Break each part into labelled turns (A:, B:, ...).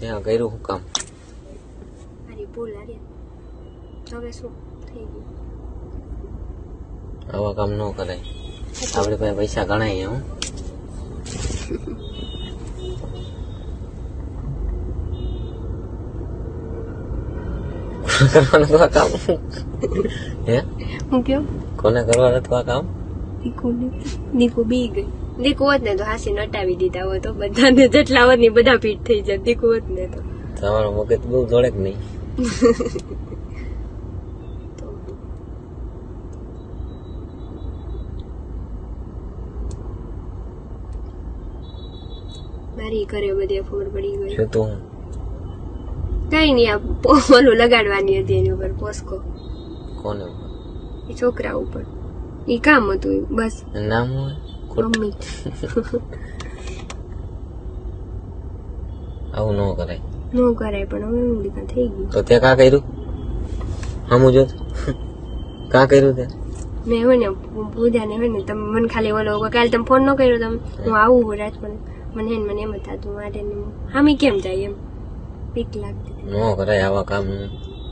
A: ત્યાં કર્યું શું કામ?
B: મારી ભૂલ હવે શું થઈ ગયું?
A: આવા કામ ન કરાય. આપણે પાસે પૈસા ગણાય હું. કરવાનું આ કામ? હે?
B: હું કયો?
A: કોને કરવાનું તો આ કામ?
B: નીકુ દીકુ બી ગઈ. દીકુ હોત ને તો હાસી નટાવી દીધા હોય તો બધાને જેટલા હોત ને બધા ફીટ થઈ જાય દીકુવત ને તો.
A: તમારો મગજ બહુ દોડે નહીં.
B: મારી ઘરે બધી ફોડ પડી ગઈ.
A: શું તું
B: કઈ નહીં આ ઓલું લગાડવાની હતી એની ઉપર પોસ્કો.
A: કોને
B: એ છોકરા ઉપર. એ કામ હતું બસ.
A: નામ હોય?
B: મમ્મી
A: આવું ન કરાય.
B: ન કરાય પણ હવે હું થઈ ગયું.
A: તો તે કા કર્યું? હમું જો કા કર્યું તે
B: મેં હોય ને પૂજા ને હોય ને તમે મને ખાલી ઓલો કાલે તમે ફોન ન કર્યો તમે. હું આવું રાત પણ મને હે મને એમ જ થતું મારે હામી કેમ જાય એમ. પીક લાગતી.
A: ન કરાય આવા કામ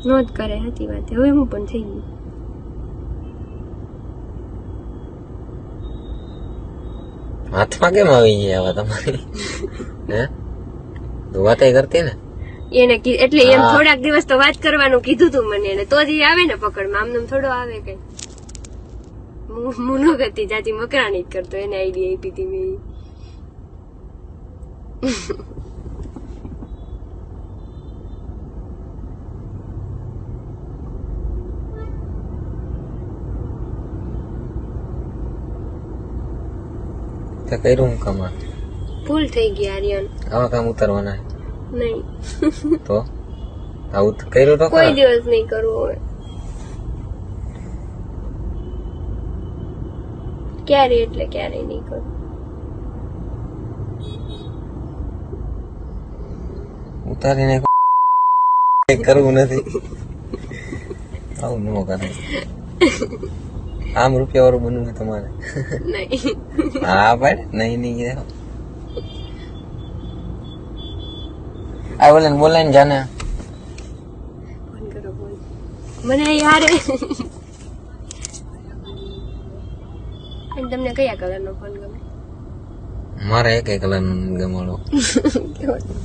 B: ન જ કરે હતી વાત હવે હું પણ થઈ ગયું.
A: હાથમાં કેમ આવી ગયા હવે તમારી? હે? તું વાતે કરતી ને?
B: એને એટલે એમ થોડાક દિવસ તો વાત કરવાનું કીધું તું મને એને તો જ આવે ને પકડમાં. આમને આમ થોડો આવે કઈ. મુનો કરતી જાતી મકરાણી જ કરતો એને આઈડિયા આપી હતી મેં
A: તે કર્યું હું કામ
B: ભૂલ થઈ ગઈ આર્યન.
A: આવા કામ ઉતારવાના
B: નહીં.
A: તો? આવું તો કર્યું તો
B: કોઈ દિવસ નહીં કરવો હવે. ક્યારે એટલે ક્યારે નહીં કરું
A: ઉતારીને કરવું નથી. આવું ન કરાય આમ રૂપિયા વાળું બનવું તમારે? હા ભાઈ. નહીં નહીં આ બોલે ને બોલે ને જાને.
B: મને યાર. તમને કયા કલરનો ફોન ગમે?
A: મારે એક એક કલર ગમાડો